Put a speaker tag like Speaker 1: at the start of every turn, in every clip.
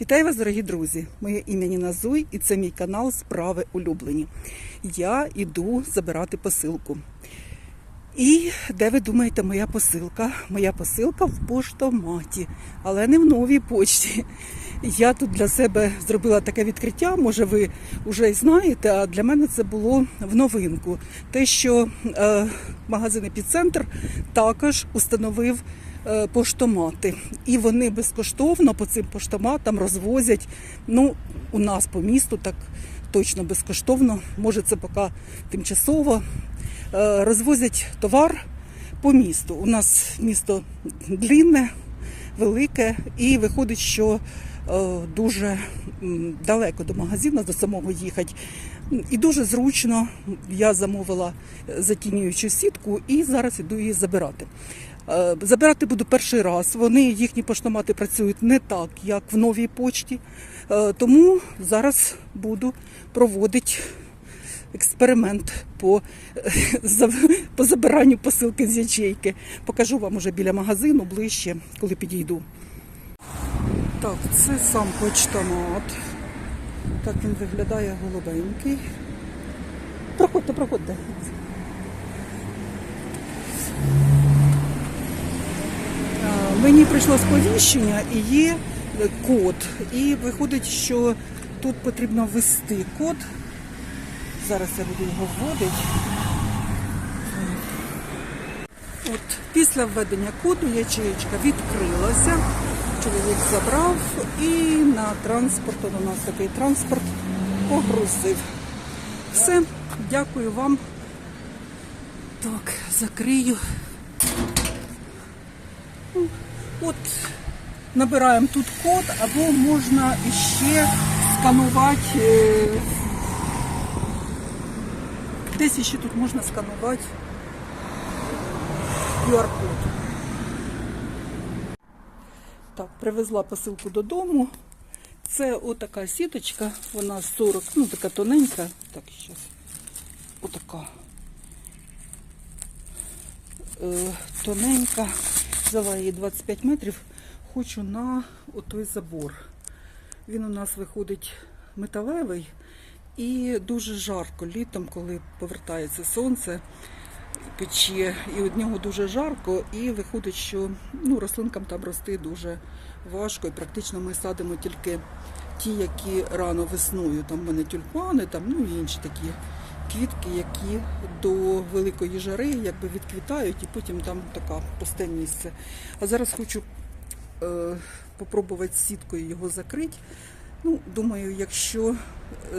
Speaker 1: Вітаю вас, дорогі друзі! Моє ім'я Ніна Зуй і це мій канал Справи улюблені. Я іду забирати посилку. І де ви думаєте, моя посилка? Моя посилка в поштоматі, але не в новій почті. Я тут для себе зробила таке відкриття, може ви вже і знаєте, а для мене це було в новинку. Те, що е, магазин «Епіцентр» також установив е, поштомати. І вони безкоштовно по цим поштоматам розвозять. Ну, у нас по місту так точно безкоштовно. Може, це поки тимчасово. Е, Розвозять товар по місту. У нас місто длинне, велике, і виходить, що е, дуже далеко до магазину, до самого їхати. І дуже зручно я замовила затінюючу сітку і зараз іду її забирати. Е, Забирати буду перший раз. Вони їхні поштомати працюють не так, як в новій почті. Тому зараз буду проводити експеримент по, по забиранню посилки з ячейки. Покажу вам уже біля магазину ближче, коли підійду. Так, це сам почтомат. Так він виглядає голубенький. Проходьте, проходьте. Мені прийшло сповіщення і є код. І виходить, що тут потрібно ввести код. Зараз я буду його вводити. От після введення коду ячеєчка відкрилася. Чоловік забрав і на транспорт, у нас такий транспорт погрузив. Все, дякую вам. Так, закрию. От набираємо тут код, або можна іще сканувати. Десь ще тут можна сканувати QR-код. Так, привезла посилку додому. Це отака сіточка, вона 40, ну така тоненька. Так, зараз. Отака. Е, тоненька. Взяла її 25 метрів. Хочу на отой забор. Він у нас виходить металевий і дуже жарко літом, коли повертається сонце, пече, і від нього дуже жарко, і виходить, що ну, рослинкам там рости дуже важко, і практично ми садимо тільки ті, які рано весною. Там в мене тюльпани, там, ну і інші такі квітки, які до великої жари якби відквітають, і потім там така пусте місце. А зараз хочу е, попробувати сіткою його закрити. Ну, думаю, якщо е,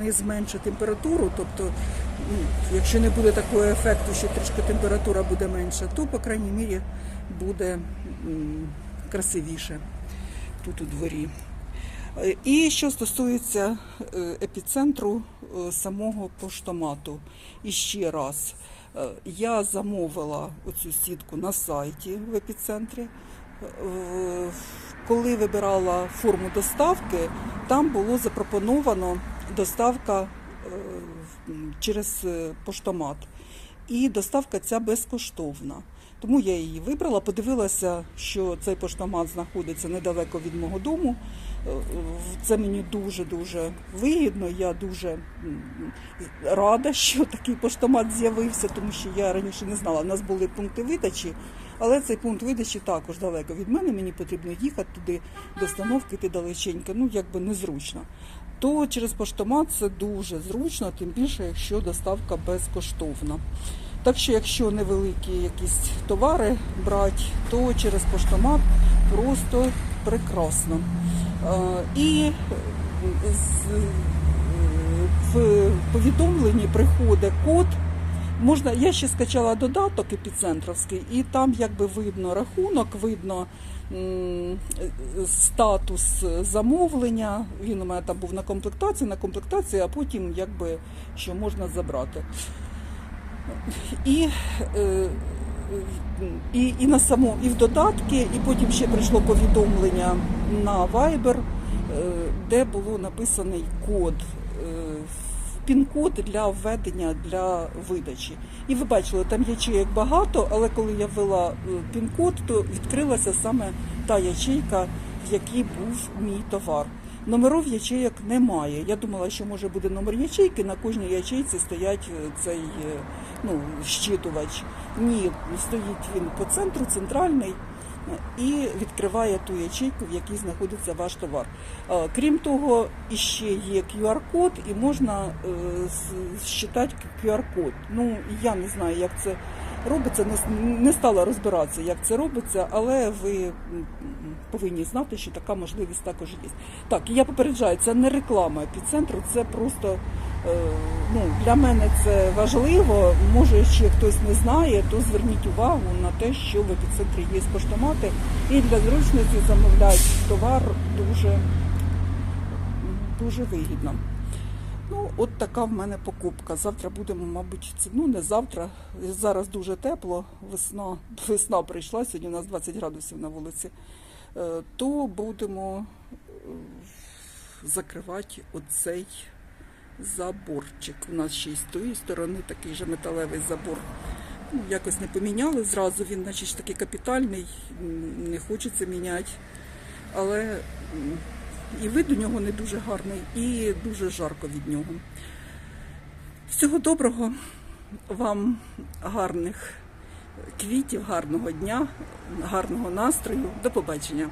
Speaker 1: не зменшу температуру, тобто, ну, якщо не буде такого ефекту, що трішки температура буде менша, то, по крайній мірі, буде красивіше тут у дворі. Е, І що стосується е, епіцентру самого поштомату, і ще раз, я замовила оцю сітку на сайті в епіцентрі. Коли вибирала форму доставки, там було запропоновано доставка е, через поштомат. І доставка ця безкоштовна. Тому я її вибрала, подивилася, що цей поштомат знаходиться недалеко від мого дому. Е, Це мені дуже-дуже вигідно. Я дуже рада, що такий поштомат з'явився, тому що я раніше не знала. У нас були пункти видачі, але цей пункт видачі також далеко від мене. Мені потрібно їхати туди до остановки, йти далеченько, ну якби незручно. То через поштомат це дуже зручно, тим більше, якщо доставка безкоштовна. Так що, якщо невеликі якісь товари брати, то через поштомат просто прекрасно. Е, І е, в повідомленні приходить код. Можна, я ще скачала додаток епіцентровський, і там якби видно рахунок, видно статус замовлення. Він у мене там був на комплектації, на комплектації, а потім якби що можна забрати. І, е, і, і на само, і в додатки, і потім ще прийшло повідомлення на Viber, е, де було написаний код. Пін-код для введення для видачі. І ви бачили, там ячеїк багато, але коли я ввела е, пін-код, то відкрилася саме та ячейка, в якій був мій товар. Номерів ячейок немає. Я думала, що може буде номер ячейки, на кожній ячейці стоять е, цей е, ну, щитувач. Ні, стоїть він по центру, центральний, і відкриває ту ячейку, в якій знаходиться ваш товар. Е, Крім того, іще є QR-код, і можна е, считати QR-код. Ну, я не знаю, як це робиться, не, стала розбиратися, як це робиться, але ви повинні знати, що така можливість також є. Так, я попереджаю, це не реклама епіцентру, це просто е, ну, для мене це важливо. Може, ще хтось не знає, то зверніть увагу на те, що в епіцентрі є поштомати, і для зручності замовляють товар дуже, дуже вигідно. Ну, от така в мене покупка. Завтра будемо, мабуть, ну не завтра. Зараз дуже тепло, весна, весна прийшла, сьогодні у нас 20 градусів на вулиці. Е, То будемо е, закривати оцей заборчик. У нас ще й з тої сторони такий же металевий забор. Ну, якось не поміняли зразу, він, ж такий капітальний, не хочеться міняти. Але і вид у нього не дуже гарний, і дуже жарко від нього. Всього доброго, вам гарних квітів, гарного дня, гарного настрою. До побачення.